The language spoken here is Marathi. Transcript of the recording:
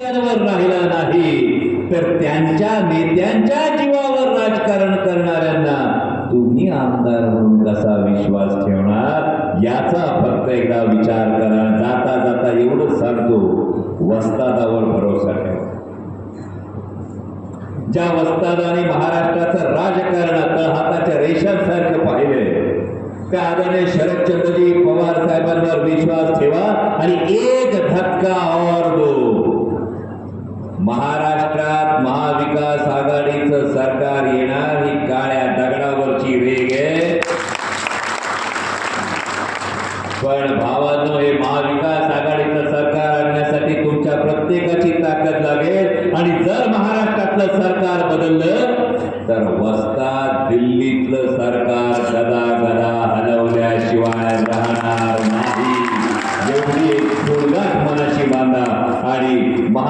वर राहिला नाही तर त्यांच्या नेत्यांच्या जीवावर राजकारण करणाऱ्यांना तुम्ही आमदार म्हणून कसा विश्वास ठेवणार? याचा फक्त एकदा विचार करा. जाता जाता एवढंच सांगतो वस्तादावर भरोसा ठेवा. ज्या वस्तादाने महाराष्ट्राचं राजकारण हाताच्या रेषांसारखं पाहिलंय त्या आदरणीय शरदचंद्रजी पवार साहेबांवर विश्वास ठेवा आणि एक धक्का महाराष्ट्रात महाविकास आघाडीचं सरकार येणार ही काळ्या दगडावरची वेग आहे. पण भावानो हे महाविकास आघाडीचं सरकार आणण्यासाठी तुमच्या प्रत्येकाची ताकद लागेल. आणि जर महाराष्ट्रातलं सरकार बदललं तर वस्ता दिल्लीतलं सरकार गदा गदा